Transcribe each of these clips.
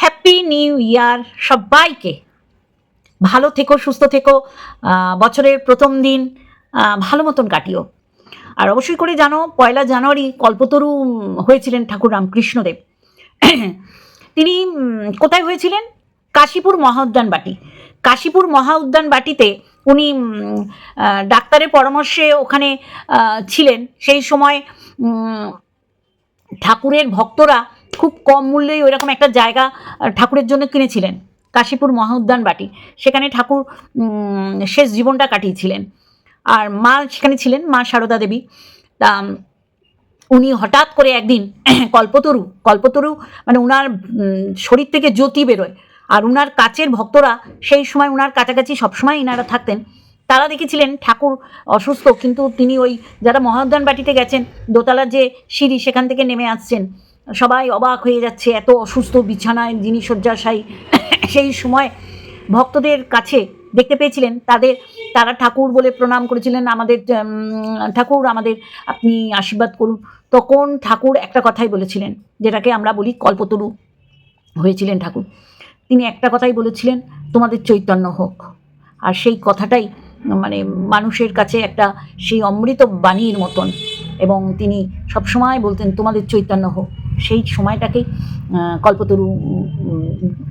Happy new year সবাইকে। ভালো থেকো, সুস্থ থেকো। বছরের প্রথম দিন ভালো মতন কাটিও। আর অবশ্যই করে জানো, পয়লা জানুয়ারি কল্পতরু হয়েছিলেন ঠাকুর রামকৃষ্ণদেব। তিনি কোথায় হয়েছিলেন? কাশীপুর মহা বাটি। কাশীপুর মহা বাটিতে উনি ডাক্তারের পরামর্শে ওখানে ছিলেন। সেই সময় ঠাকুরের ভক্তরা খুব কম মূল্যেই ওইরকম একটা জায়গা ঠাকুরের জন্য কিনেছিলেন। কাশীপুর মহোদ্যান বাটি। সেখানে ঠাকুর শেষ জীবনটা কাটিয়েছিলেন। আর মা সেখানে ছিলেন, মা সারদা দেবী। তা উনি হঠাৎ করে একদিন কল্পতরু কল্পতরু মানে উনার শরীর থেকে জ্যোতি বেরোয়। আর উনার কাছের ভক্তরা সেই সময় উনার কাছাকাছি সবসময় ইনারা থাকতেন। তারা দেখেছিলেন ঠাকুর অসুস্থ, কিন্তু তিনি ওই যারা মহাদান বাটিতে গেছেন, দোতলার যে সিঁড়ি সেখান থেকে নেমে আসছেন। সবাই অবাক হয়ে যাচ্ছে, এত অসুস্থ, বিছানায় যিনি শয্যাশায়ী। সেই সময় ভক্তদের কাছে দেখতে পেয়েছিলেন, তাদের, তারা ঠাকুর বলে প্রণাম করেছিলেন, আমাদের ঠাকুর আমাদের আপনি আশীর্বাদ করুন। তখন ঠাকুর একটা কথাই বলেছিলেন, যেটাকে আমরা বলি কল্পতরু হয়েছিলেন ঠাকুর। তিনি একটা কথাই বলেছিলেন, তোমাদের চৈতন্য হোক। আর সেই কথাটাই মানে মানুষের কাছে একটা সেই অমৃত বাণীর মতন এবং তিনি সবসময় বলতেন, তোমাদের চৈতন্য হোক। সেই সময়টাকেই কল্পতরু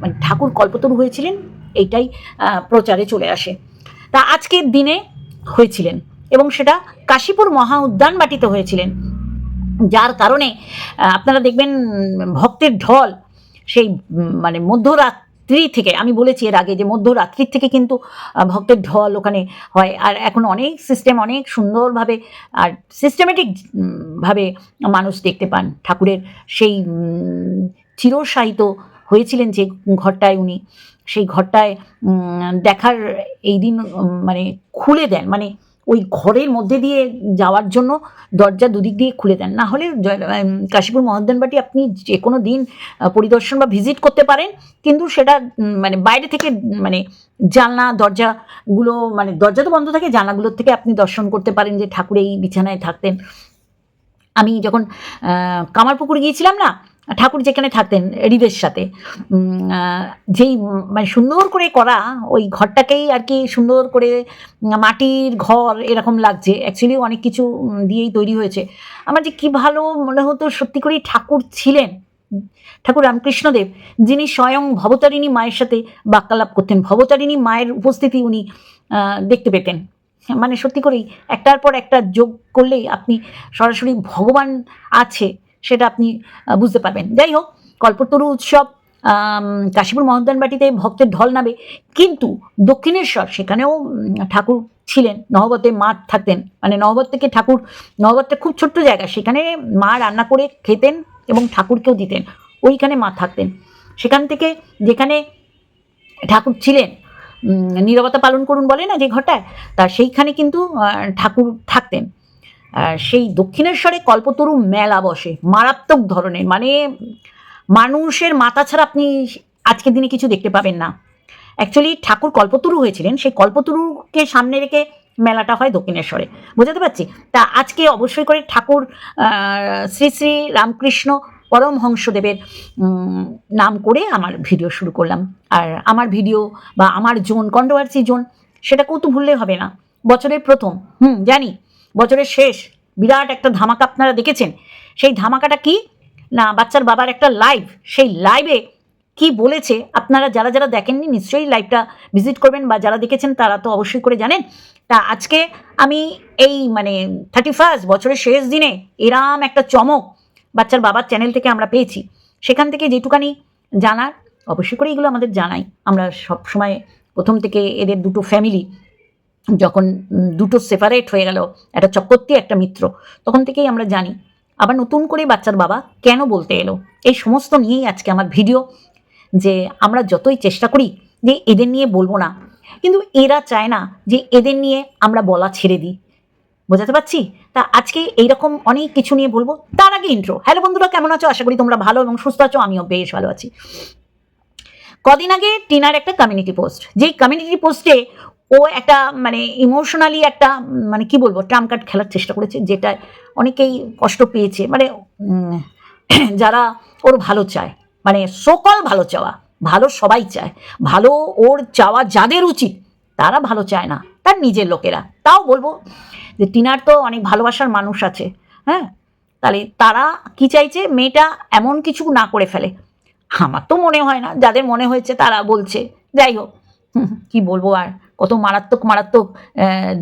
মানে ঠাকুর কল্পতরু হয়েছিলেন, এইটাই প্রচারে চলে আসে। তা আজকের দিনে হয়েছিলেন এবং সেটা কাশীপুর মহা উদ্যান বাটিতে হয়েছিলেন। যার কারণে আপনারা দেখবেন, ভক্তের ঢল সেই মানে মানে মধ্যরাত্রি থেকে, আমি বলেছি এর আগে যে মধ্যরাত্রির থেকে কিন্তু ভক্তের ঢল ওখানে হয়। আর এখন অনেক সিস্টেম অনেক সুন্দরভাবে আর সিস্টেমেটিক ভাবে মানুষ দেখতে পান। ঠাকুরের সেই চিরসাহিত হয়েছিলেন যে ঘরটায় উনি। সেই ঘরটায় দেখার এই দিন মানে খুলে দেন। মানে ওই ঘরের মধ্যে দিয়ে যাওয়ার জন্য দরজা দুদিক দিয়ে খুলে দেন। না হলে কাশীপুর মহাদানবাটি আপনি যে কোনো দিন পরিদর্শন বা ভিজিট করতে পারেন। কিন্তু সেটা মানে বাইরে থেকে মানে জানলা, দরজাগুলো মানে দরজা তো বন্ধ থাকে, জানলাগুলোর থেকে আপনি দর্শন করতে পারেন যে ঠাকুর এই বিছানায় থাকতেন। আমি যখন কামারপুকুর গিয়েছিলাম না ঠাকুর যেখানে থাকতেন হৃদের সাথে যেই মানে সুন্দর করে করা ওই ঘরটাকেই আর কি সুন্দর করে মাটির ঘর এরকম লাগছে। অ্যাকচুয়ালি অনেক কিছু দিয়েই তৈরি হয়েছে। আমার যে কি ভালো মনে হতো সত্যি করেই ঠাকুর ছিলেন, ঠাকুর রামকৃষ্ণদেব, যিনি স্বয়ং ভবতারিণী মায়ের সাথে বাক্যালাপ করতেন। ভবতারিণী মায়ের উপস্থিতি উনি দেখতে পেতেন। মানে সত্যি করেই একটার পর একটা যোগ করলেই আপনি সরাসরি ভগবান আছে। সেটা আপনি বুঝতে পারবেন। যাই হোক, কল্পতরু উৎসব কাশীপুর মহদানবাটিতে ভক্তের ঢল নামে। কিন্তু দক্ষিণেশ্বর, সেখানেও ঠাকুর ছিলেন, নহবতে মা থাকতেন। মানে নহবত থেকে ঠাকুর, নহবতটা খুব ছোট্ট জায়গা। সেখানে মা রান্না করে খেতেন এবং ঠাকুরকেও দিতেন। ওইখানে মা থাকতেন। সেখান থেকে যেখানে ঠাকুর ছিলেন নীরবতা পালন করুন বলে না যে ঘরটায়, তা সেইখানে কিন্তু ঠাকুর থাকতেন। সেই দক্ষিণেশ্বরে কল্পতরু মেলা বসে, মারাত্মক ধরনের। মানে মানুষের মাথা ছাড়া আপনি আজকের দিনে কিছু দেখতে পাবেন না। অ্যাকচুয়ালি ঠাকুর কল্পতরু হয়েছিলেন, সেই কল্পতরুকে সামনে রেখে মেলাটা হয় দক্ষিণেশ্বরে। বোঝাতে পারছি? তা আজকে অবশ্যই করে ঠাকুর শ্রী শ্রী রামকৃষ্ণ পরমহংসদেবের নাম করে আমার ভিডিও শুরু করলাম। আর আমার ভিডিও বা আমার জোন, কন্ট্রোভার্সি জোন সেটাকেও তো ভুললে হবে না। বছরের প্রথম। হুম, জানি। বছরের শেষ বিরাট একটা ধামাকা আপনারা দেখেছেন। সেই ধামাকাটা কি? না, বাচ্চার বাবার একটা লাইভ সেই লাইভে কি বলেছে আপনারা যারা যারা দেখেননি, নিশ্চয়ই লাইভটা ভিজিট করবেন বা যারা দেখেছেন তারা তো অবশ্যই করে জানেন। তা আজকে আমি এই মানে থার্টি ফার্স্ট বছরের শেষ দিনে এরাম একটা চমক বাচ্চার বাবার চ্যানেল থেকে আমরা পেয়েছি। সেখান থেকে যেটুকানি জানার, অবশ্যই করে এগুলো আমাদের জানাই। আমরা সব সময় প্রথম থেকে এদের দুটো ফ্যামিলি যখন দুটো সেপারেট হয়ে গেল, একটা চক্রবর্তী, একটা মিত্র, তখন থেকেই আমরা জানি, আবার নতুন করে বাচ্চার বাবা কেন বলতে এলো? এই সমস্ত নিয়েই আজকে আমার ভিডিও যে আমরা যতই চেষ্টা করি যে এদের নিয়ে বলব না, কিন্তু এরা চায় না যে এদের নিয়ে আমরা বলা ছেড়ে দিই। বোঝাতে পারছি? তা আজকে এইরকম অনেক কিছু নিয়ে বলব। তার আগে ইন্ট্রো হ্যালো বন্ধুরা, কেমন আছো? আশা করি তোমরা ভালো এবং সুস্থ আছো, আমিও বেশ ভালো আছি। কদিন আগে টিনার একটা কমিউনিটি পোস্ট যেই কমিউনিটি পোস্টে ও একটা মানে ইমোশনালি একটা মানে কি বলব, ট্রাম কার্ড খেলার চেষ্টা করেছে, যেটা অনেকেই কষ্ট পেয়েছে। মানে যারা ওর ভালো চায় মানে সকল ভালো চাওয়া, ভালো সবাই চায়, ভালো ওর চাওয়া যাদের উচিত, তারা ভালো চায় না, তার নিজের লোকেরা। তাও বলব যে টিনার তো অনেক ভালোবাসার মানুষ আছে হ্যাঁ? তাহলে তারা কি চাইছে, মেয়েটা এমন কিছু না করে ফেলে। আমার তো মনে হয় না, যাদের মনে হয়েছে তারা বলছে, যাই হোক কি বলব আর? কত মারাত্মক মারাত্মক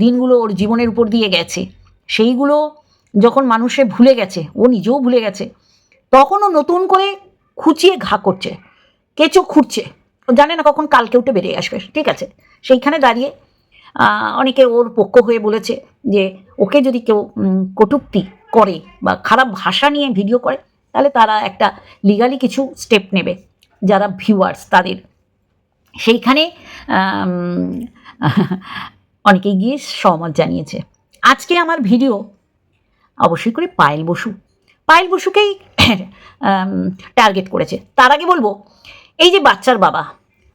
দিনগুলো ওর জীবনের উপর দিয়ে গেছে। সেইগুলো যখন মানুষে ভুলে গেছে, ও নিজেও ভুলে গেছে তখনও নতুন করে খুঁচিয়ে ঘা করছে, কেঁচো খুঁড়ছে। ও জানে না কখন কালকে উঠে বেরিয়ে আসবে, ঠিক আছে? সেইখানে দাঁড়িয়ে অনেকে ওর পক্ষ হয়ে বলেছে যে, ওকে যদি কেউ কটূক্তি করে বা খারাপ ভাষা নিয়ে ভিডিও করে, তাহলে তারা একটা লিগালি কিছু স্টেপ নেবে, যারা ভিউয়ার্স তাদের। সেইখানে অনেকেই গিয়ে সহমত জানিয়েছে। আজকে আমার ভিডিও অবশ্যই করে পায়েল বসু। পায়েল বসুকেই টার্গেট করেছে। তার আগে বলব, এই যে বাচ্চার বাবা,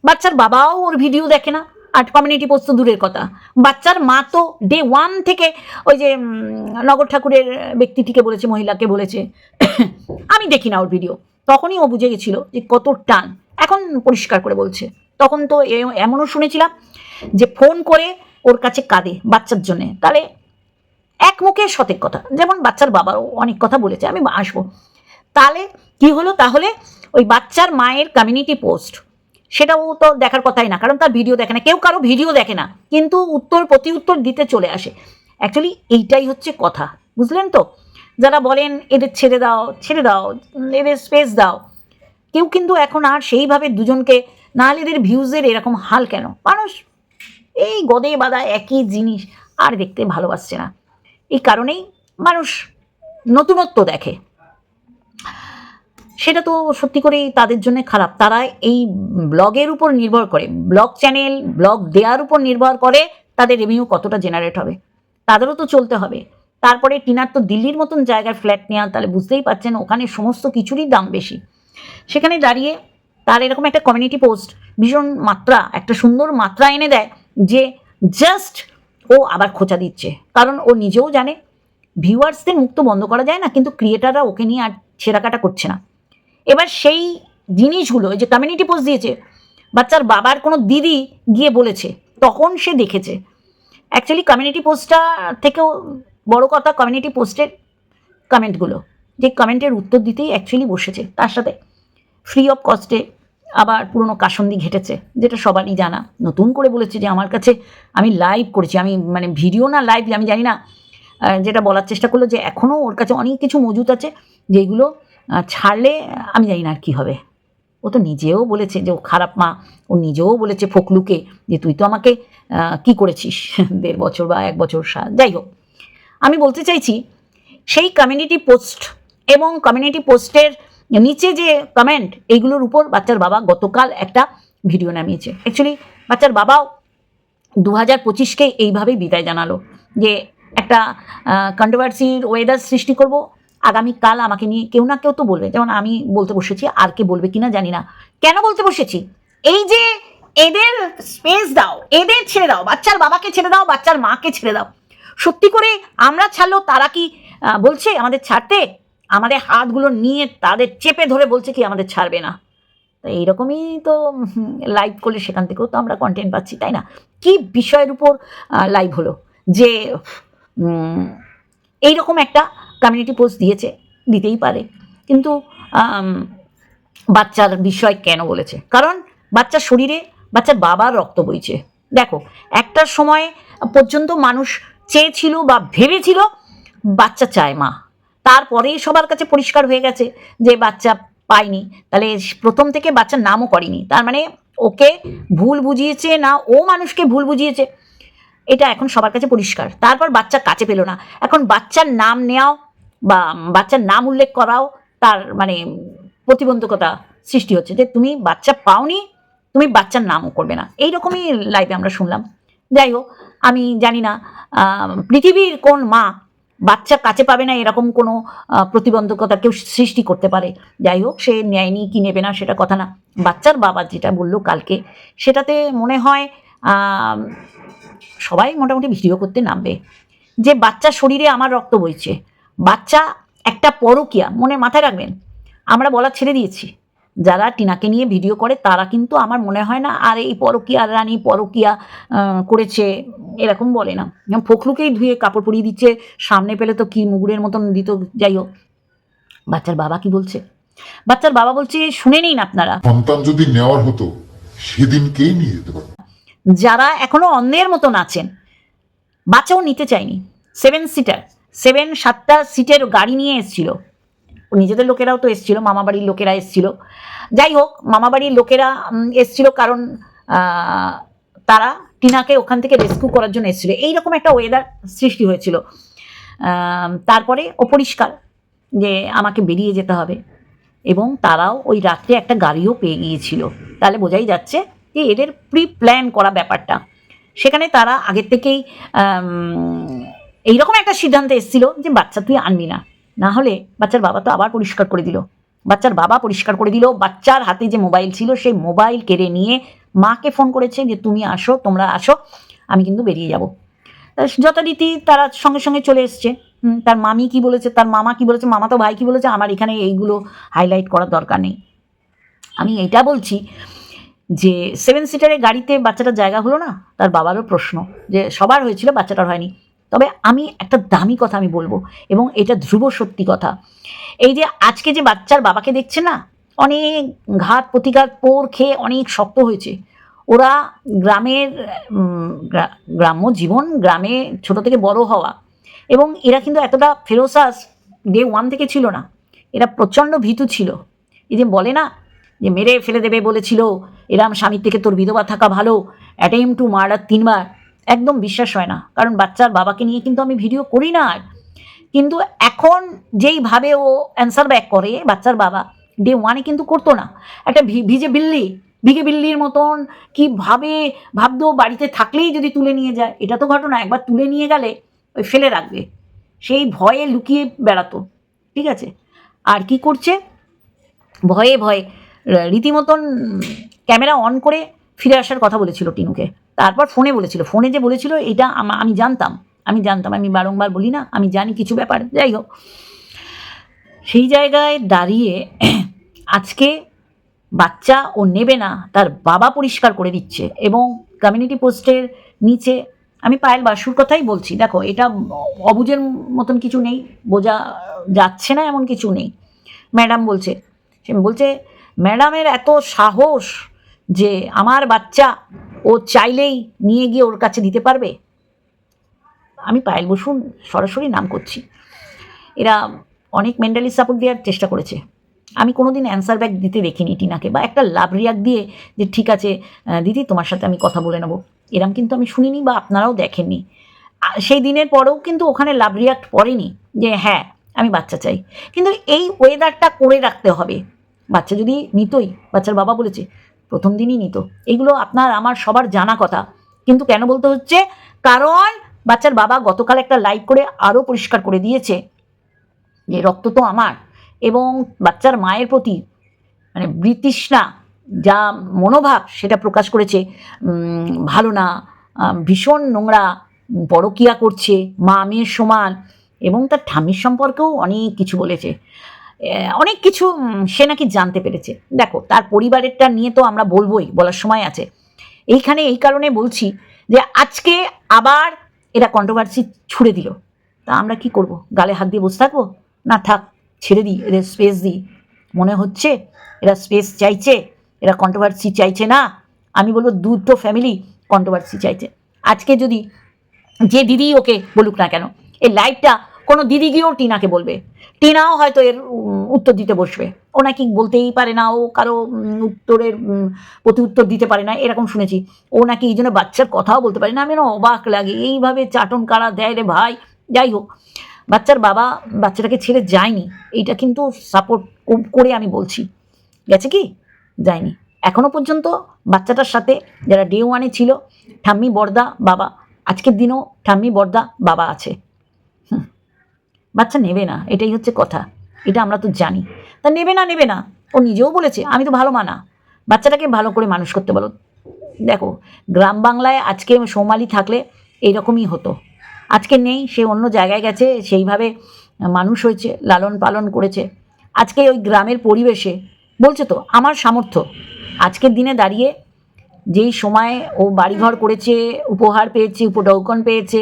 বাচ্চার বাবাও ওর ভিডিও দেখে না, আর কমিউনিটি পোস্ট তো দূরের কথা। বাচ্চার মা তো ডে ওয়ান থেকে ওই যে নগর ঠাকুরের ব্যক্তিটিকে বলেছে, মহিলাকে বলেছে, আমি দেখি না ওর ভিডিও। তখনই ও বুঝে গেছিল যে কত টান। এখন পরিষ্কার করে বলছে। তখন তো এমনও শুনেছিলাম যে ফোন করে ওর কাছে কাঁদে বাচ্চার জন্যে। তাহলে এক মুখে সঠিক কথা। যেমন বাচ্চার বাবাও অনেক কথা বলেছে, আমি আসব। তাহলে কি হলো? তাহলে ওই বাচ্চার মায়ের কমিউনিটি পোস্ট সেটাও তো দেখার কথাই না, কারণ তার ভিডিও দেখে না, কেউ কারও ভিডিও দেখে না, কিন্তু উত্তর প্রতি উত্তর দিতে চলে আসে। অ্যাকচুয়ালি এইটাই হচ্ছে কথা, বুঝলেন তো? যারা বলেন, এদের ছেড়ে দাও ছেড়ে দাও, এদের স্পেস দাও। কেউ কিন্তু এখন আর সেইভাবে দুজনকে নাহলে এদের ভিউজের এরকম হাল কেন? মানুষ এই গদে বাদা একই জিনিস আর দেখতে ভালোবাসছে না। এই কারণেই মানুষ নতুনত্ব দেখে। সেটা তো সত্যি করেই তাদের জন্য খারাপ। তারা এই ব্লগের উপর নির্ভর করে। ব্লগ চ্যানেল, ব্লগ দেওয়ার উপর নির্ভর করে তাদের রেভিনিউ কতটা জেনারেট হবে। তাদেরও তো চলতে হবে। তারপরে টিনার তো দিল্লির মতন জায়গায় ফ্ল্যাট নেওয়া, তাহলে বুঝতেই পারছেন, ওখানে সমস্ত কিছুরই দাম বেশি। সেখানে দাঁড়িয়ে তার এরকম একটা কমিউনিটি পোস্ট ভীষণ মাত্রা, একটা সুন্দর মাত্রা এনে দেয় যে জাস্ট ও আবার খোঁচা দিচ্ছে। কারণ ও নিজেও জানে ভিউয়ার্সদের মুক্ত বন্ধ করা যায় না, কিন্তু ক্রিয়েটাররা ওকে নিয়ে আর ছেঁড়াকাটা করছে না। এবার সেই জিনিসগুলো যে কমিউনিটি পোস্ট দিয়েছে, বাচ্চার বাবার কোনো দিদি গিয়ে বলেছে, তখন সে দেখেছে। অ্যাকচুয়ালি কমিউনিটি পোস্টটা থেকেও বড় কথা কমিউনিটি পোস্টের কমেন্টগুলো যে কমেন্টের উত্তর দিতেই অ্যাকচুয়ালি বসেছে। তার সাথে ফ্রি অফ কস্টে আবার পুরনো কাসন্দি ঘেটেছে, যেটা সবারই জানা। নতুন করে বলেছে যে আমার কাছে আমি লাইভ করেছি। আমি মানে ভিডিও না লাইভ আমি জানি না যেটা বলার চেষ্টা করল যে এখনও ওর কাছে অনেক কিছু মজুত আছে, যেগুলো ছাড়লে আমি জানি না আর কী হবে। ও তো নিজেও বলেছে যে ও খারাপ মা, ও নিজেও বলেছে ফকলুকে যে তুই তো আমাকে কি করেছিস? দেড় বছর বা এক বছর যাই হোক। আমি বলতে চাইছি, সেই কমিউনিটি পোস্ট এবং কমিউনিটি পোস্টের নিচে যে কমেন্ট এইগুলোর উপর বাচ্চার বাবা গতকাল একটা ভিডিও নামিয়েছে। অ্যাকচুয়ালি বাচ্চার বাবাও দু হাজার পঁচিশকে এইভাবেই বিদায় জানালো যে একটা কন্ট্রোভার্সির ওয়েদার সৃষ্টি করব। আগামীকাল আমাকে নিয়ে কেউ না কেউ তো বলবে। যেমন আমি বলতে বসেছি, আর কে বলবে কিনা জানি না। কেন বলতে বসেছি? এই যে এদের স্পেস দাও, এদের ছেড়ে দাও, বাচ্চার বাবাকে ছেড়ে দাও, বাচ্চার মাকে ছেড়ে দাও। সত্যি করে আমরা ছাড়লেও তারা কি বলছে আমাদের ছাড়তে? আমাদের হাতগুলো নিয়ে তাদের চেপে ধরে বলছে কি, আমাদের ছাড়বে না। তো এইরকমই তো লাইভ করলে সেখান থেকেও তো আমরা কন্টেন্ট পাচ্ছি, তাই না? কি বিষয়ের উপর লাইভ হলো? যে এইরকম একটা কমিউনিটি পোস্ট দিয়েছে, দিতেই পারে। কিন্তু বাচ্চার বিষয় কেন বলেছে? কারণ বাচ্চার শরীরে, বাচ্চার বাবার রক্ত বইছে। দেখো, একটা সময় পর্যন্ত মানুষ চেয়েছিল বা ভেবেছিল, বাচ্চা চায় মা। তারপরে সবার কাছে পরিষ্কার হয়ে গেছে যে বাচ্চা পায়নি। তাহলে প্রথম থেকে বাচ্চার নামও করেনি। তার মানে ওকে ভুল বুঝিয়েছে না, ও মানুষকে ভুল বুঝিয়েছে, এটা এখন সবার কাছে পরিষ্কার। তারপর বাচ্চা কাছে পেল না। এখন বাচ্চার নাম নেওয়াও বা বাচ্চার নাম উল্লেখ করাও তার মানে প্রতিবন্ধকতা সৃষ্টি হচ্ছে যে তুমি বাচ্চা পাওনি, তুমি বাচ্চার নামও করবে না। এইরকমই লাইভে আমরা শুনলাম। যাই হোক, আমি জানি না পৃথিবীর কোন মা বাচ্চা কাছে পাবে না এরকম কোনো প্রতিবন্ধকতা কেউ সৃষ্টি করতে পারে। যাই হোক, সে নেয়নি কি নেবে না সেটা কথা না। বাচ্চার বাবা যেটা বলল কালকে, সেটাতে মনে হয় সবাই মোটামুটি ভিডিও করতে নামবে। যে বাচ্চার শরীরে আমার রক্ত বইছে, বাচ্চা একটা পরকিয়া, মনে মাথায় রাখবেন, আমরা বলা ছেড়ে দিয়েছি। যারা টিনাকে নিয়ে ভিডিও করে তারা কিন্তু আমার মনে হয় না আর এই পরকিয়া রানী পরকিয়া করেছে। এরকম বলে না। যেমন ফখরুকেই ধুয়ে কাপড় পরিয়ে দিচ্ছে সামনে পেলে তো কি মুগুরের মতন দিত যাই হোক। বাচ্চার বাবা কি বলছে? বাচ্চার বাবা বলছে শুনে নিন আপনারা। সন্তান যদি নেওয়ার হতো সেদিনকেই নিয়ে যেতে পারতো যারা এখনও অন্যের মতন আছেন বাচ্চাও নিতে চায়নি। সেভেন সিটার সেভেন সাতটা সিটের গাড়ি নিয়ে এসেছিল। নিজেদের লোকেরাও তো এসেছিল মামা বাড়ির লোকেরা এসেছিল। যাই হোক মামা বাড়ির লোকেরা এসেছিল কারণ তারা টিনাকে ওখান থেকে রেস্কিউ করার জন্য এসেছিল। এইরকম একটা ওয়েদার সৃষ্টি হয়েছিল। তারপরে অপরিষ্কার যে আমাকে বেরিয়ে যেতে হবে। এবং তারাও ওই রাত্রে একটা গাড়িও পেয়ে গিয়েছিল। তাহলে বোঝাই যাচ্ছে যে এদের প্রি প্ল্যান করা ব্যাপারটা। সেখানে তারা আগের থেকেই এইরকম একটা সিদ্ধান্ত এসেছিল যে, বাচ্চা, তুই আনবি না। না হলে বাচ্চার বাবা তো আবার পরিষ্কার করে দিল। বাচ্চার বাবা পরিষ্কার করে দিল, বাচ্চার হাতে যে মোবাইল ছিল সেই মোবাইল কেড়ে নিয়ে মাকে ফোন করেছে যে, তুমি আসো, তোমরা আসো, আমি কিন্তু বেরিয়ে যাব। যথারীতি তারা সঙ্গে সঙ্গে চলে এসছে। তার মামি কি বলেছে, তার মামা কি বলেছে, মামা তো ভাই কি বলেছে, আমার এখানে এইগুলো হাইলাইট করার দরকার নেই। আমি এটা বলছি যে সেভেন সিটারের গাড়িতে বাচ্চাটার জায়গা হলো না, তার বাবারও প্রশ্ন যে, সবার হয়েছিল, বাচ্চাটার হয়নি। তবে আমি একটা দামি কথা আমি বলব, এবং এটা ধ্রুব সত্যি কথা। এই যে আজকে যে বাচ্চার বাবাকে দেখছে না, অনেক ঘাত প্রতিঘাত, পোর খেয়ে অনেক শক্ত হয়েছে। ওরা গ্রামের গ্রাম্য জীবন, গ্রামে ছোট থেকে বড় হওয়া, এবং এরা কিন্তু এতটা ফেরোসাস ডে ওয়ান থেকে ছিল না। এরা প্রচণ্ড ভীতু ছিল। এই যে বলে না যে, মেরে ফেলে দেবে বলেছিল, এরাম স্বামীর থেকে তোর বিধবা থাকা ভালো অ্যাটেম টু মার্ডার তিনবার। একদম বিশ্বাস হয় না। কারণ বাচ্চার বাবাকে নিয়ে কিন্তু আমি ভিডিও করি না আর। কিন্তু এখন যেইভাবে ও অ্যান্সার ব্যাক করে বাচ্চার বাবা ডে ওয়ানে কিন্তু করতো না। একটা ভিজে বিল্লি ভিগে বিল্লির মতন কি ভাবে ভাবতো বাড়িতে থাকলেই যদি তুলে নিয়ে যায়। এটা তো ঘটনা, একবার তুলে নিয়ে গেলে ওই ফেলে রাখবে। সেই ভয়ে লুকিয়ে বেড়াতো, ঠিক আছে? আর কি করছে? ভয়ে ভয়ে রীতিমতন ক্যামেরা অন করে ফিরে আসার কথা বলেছিল টিনুকে। তারপর ফোনে বলেছিল, ফোনে যে বলেছিল, এটা আমি জানতাম। আমি জানতাম, আমি বারংবার বলি না, আমি জানি কিছু ব্যাপার। যাই হোক, সেই জায়গায় দাঁড়িয়ে আজকে বাচ্চা ও নেবে না, তার বাবা পরিষ্কার করে দিচ্ছে এবং কমিউনিটি পোস্টের নিচে আমি পায়েল বাসুর কথাই বলছি। দেখো, এটা অবুজের মতন কিছু নেই, বোঝা যাচ্ছে না এমন কিছু নেই। ম্যাডাম বলছে, সে বলছে, ম্যাডামের এত সাহস যে আমার বাচ্চা ও চাইলেই নিয়ে গিয়ে ওর কাছে দিতে পারবে? আমি পায়েল বসুন সরাসরি নাম করছি। এরা অনেক মেন্টালি সাপোর্ট দেওয়ার চেষ্টা করেছে। আমি কোনো দিন অ্যান্সার ব্যাক দিতে দেখিনি টিনাকে বা একটা লাভ রিয়াক্ট দিয়ে যে ঠিক আছে দিদি তোমার সাথে আমি কথা বলে নেব। এরম কিন্তু আমি শুনিনি বা আপনারাও দেখেননি। সেই দিনের পরেও কিন্তু ওখানে লাভ রিয়াক্ট পড়েনি যে হ্যাঁ আমি বাচ্চা চাই। কিন্তু এই ওয়েদারটা করে রাখতে হবে। বাচ্চা যদি নিতই, বাচ্চার বাবা বলেছে প্রথম দিনই নিত। এগুলো আপনার, আমার সবার জানা কথা। কিন্তু কেন বলতে হচ্ছে, কারণ বাচ্চার বাবা গতকাল একটা লাইভ করে আরও পরিষ্কার করে দিয়েছে যে রক্ত তো আমার এবং বাচ্চার মায়ের প্রতি মানে বৃতৃষ্ণা যা মনোভাব সেটা প্রকাশ করেছে। ভালো না ভীষণ নোংরা, পরকিয়া করছে, মা মেয়ের সমান এবং তার ঠামির সম্পর্কেও অনেক কিছু বলেছে। অনেক কিছু সে নাকি জানতে পেরেছে। দেখো, তার পরিবারেরটা নিয়ে তো আমরা বলবোই, বলার সময় আছে। এইখানে এই কারণে বলছি যে আজকে আবার এরা কন্ট্রোভার্সি ছুড়ে দিল। তা আমরা কি করব? গালে হাত দিয়ে বসে থাকব? না, থাক, ছেড়ে দিই, এদের স্পেস দিই। মনে হচ্ছে এরা স্পেস চাইছে, এরা কন্ট্রোভার্সি চাইছে না। আমি বলব দুটো ফ্যামিলি কন্ট্রোভার্সি চাইছে। আজকে যদি যে দিদি ওকে বলুক না কেন, এই লাইভটা কোনো দিদি গিয়েও টিনাকে বলবে। টিনাও হয়তো এর উত্তর দিতে বসবে। ও নাকি বলতেই পারে না, ও কারও উত্তরের প্রতি উত্তর দিতে পারে না, এরকম শুনেছি। ও নাকি এই জন্য বাচ্চার কথাও বলতে পারে না। আমি অবাক লাগে, এইভাবে চাটন কাড়া দেয় রে ভাই? যাই হোক, বাচ্চার বাবা, বাচ্চাটাকে ছেড়ে যায়নি। এইটা কিন্তু সাপোর্ট করে আমি বলছি। গেছে কি? যায়নি। এখনও পর্যন্ত বাচ্চাটার সাথে যারা ডে ওয়ানে ছিল, ঠাম্মি বর্দা বাবা, আজকের দিনও ঠাম্মি বর্দা বাবা আছে। বাচ্চা নেবে না, এটাই হচ্ছে কথা। এটা আমরা তো জানি। তা নেবে না নেবে না। ও নিজেও বলেছে, আমি তো ভালো মানা বাচ্চাটাকে ভালো করে মানুষ করতে বলো। দেখো, গ্রাম বাংলায় আজকে সোমালি থাকলে এইরকমই হতো। আজকে নেই, সে অন্য জায়গায় গেছে, সেইভাবে মানুষ হয়েছে, লালন পালন করেছে। আজকে ওই গ্রামের পরিবেশে, বলছে তো, আমার সামর্থ্য। আজকের দিনে দাঁড়িয়ে যেই সময় ও বাড়িঘর করেছে, উপহার পেয়েছে, উপঢৌকন পেয়েছে,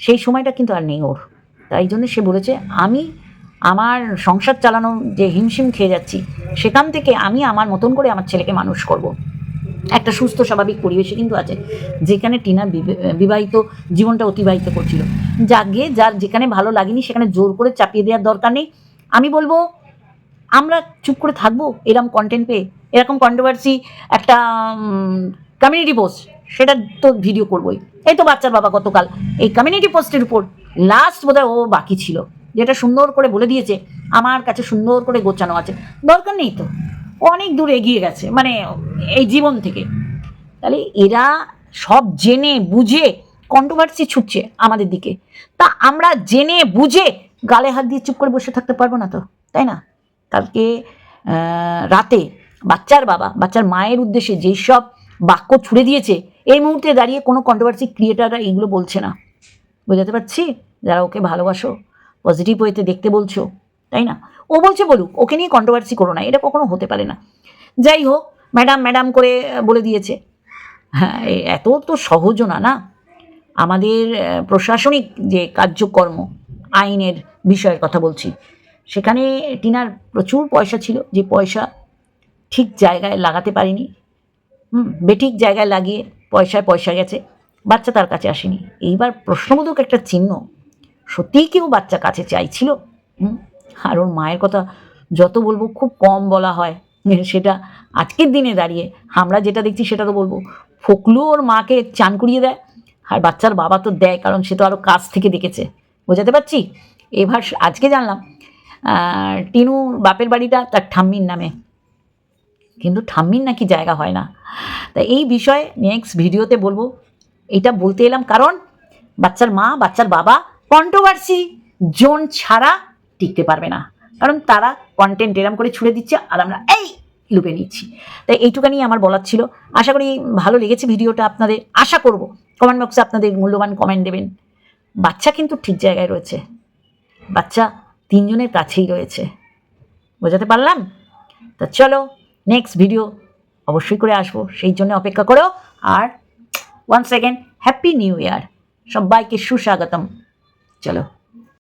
সেই সময়টা কিন্তু আর নেই ওর। তাই জন্য সে বলেছে, আমি আমার সংসার চালানো যে হিমশিম খেয়ে যাচ্ছি, সেখান থেকে আমি আমার মতন করে আমার ছেলেকে মানুষ করব। একটা সুস্থ, স্বাভাবিক পরিবেশে কিন্তু আছে, যেখানে টিনা বিবে- বিবাহিত, জীবনটা অতিবাহিত করছিল। যাকে, যার যেখানে ভালো লাগেনি, সেখানে জোর করে চাপিয়ে দেওয়ার দরকার নেই। আমি বলব, আমরা চুপ করে থাকব? এরকম কন্টেন্ট পেয়ে। এরকম কন্ট্রোভার্সি একটা কমিউনিটি পোস্ট সেটা তো ভিডিও করবোই। এই তো বাচ্চার বাবা গতকাল। এই কমিউনিটি পোস্টের উপর লাস্ট বোধহয় ও বাকি ছিল। যেটা সুন্দর করে বলে দিয়েছে, আমার কাছে সুন্দর করে গোছানো আছে। দরকার নেই তো। অনেক দূর এগিয়ে গেছে মানে এই জীবন থেকে। তাহলে এরা সব জেনে বুঝে কন্ট্রোভার্সি ছুটছে আমাদের দিকে। তা আমরা জেনে বুঝে গালে হাত দিয়ে চুপ করে বসে থাকতে পারব না তো, তাই না? কালকে রাতে বাচ্চার বাবা, বাচ্চার মায়ের উদ্দেশ্যে যেসব বাক্য ছুড়ে দিয়েছে, এই মুহূর্তে দাঁড়িয়ে কোনো কন্ট্রোভার্সি ক্রিয়েটাররা এইগুলো বলছে না। বোঝাতে পারছি? যারা ওকে ভালোবাসো পজিটিভ ওয়েতে দেখতে বলছো, তাই না? ও বলছে বলুক, ওকে নিয়ে কন্ট্রোভার্সি করো না, এটা কখনো হতে পারে না। যাই হোক ম্যাডাম ম্যাডাম করে বলে দিয়েছে। হ্যাঁ এত তো সহজও না না? আমাদের প্রশাসনিক যে কার্যকর্ম, আইনের বিষয়ের কথা বলছি, সেখানে টিনার প্রচুর পয়সা ছিল, যে পয়সা ঠিক জায়গায় লাগাতে পারিনি। হুম, বেঠিক জায়গায় লাগিয়ে পয়সায় পয়সা গেছে। বাচ্চা তার কাছে আসেনি। এইবার প্রশ্নবোধক একটা চিহ্ন। সত্যিই কেউ বাচ্চা কাছে চাইছিল? আর ওর মায়ের কথা যত বলব, খুব কম বলা হয়। সেটা আজকের দিনে দাঁড়িয়ে আমরা যেটা দেখছি সেটা তো বলব। ফকলু ওর মাকে চান করিয়ে দেয়, আর বাচ্চার বাবা তো দেয়, কারণ সে তো আরও কাছ থেকে দেখেছে। বোঝাতে পারছি? এবার আজকে জানলাম টিনুর বাপের বাড়িটা তার ঠাম্মির নামে। কিন্তু ঠাম্মির নাকি জায়গা হয় না। তা এই বিষয়ে নেক্সট ভিডিওতে বলব। এটা বলতে এলাম কারণ বাচ্চার মা, বাচ্চার বাবা কন্ট্রোভার্সি জোন ছাড়া টিকতে পারবে না। কারণ তারা কন্টেন্ট এরম করে ছুড়ে দিচ্ছে আর আমরা এই লুপে নিচ্ছি। তাই এইটুকানি আমার বলার ছিল। আশা করি ভালো লেগেছে ভিডিওটা আপনাদের। আশা করব কমেন্ট বক্সে আপনাদের মূল্যবান কমেন্ট দেবেন। বাচ্চা কিন্তু ঠিক জায়গায় রয়েছে। বাচ্চা তিনজনের কাছেই রয়েছে। বোঝাতে পারলাম? তা চলো নেক্সট ভিডিও অবশ্যই করে আসব। সেই জন্য অপেক্ষা করো। আর one second happy new year সবাইকে সুস্বাগতম। চলো।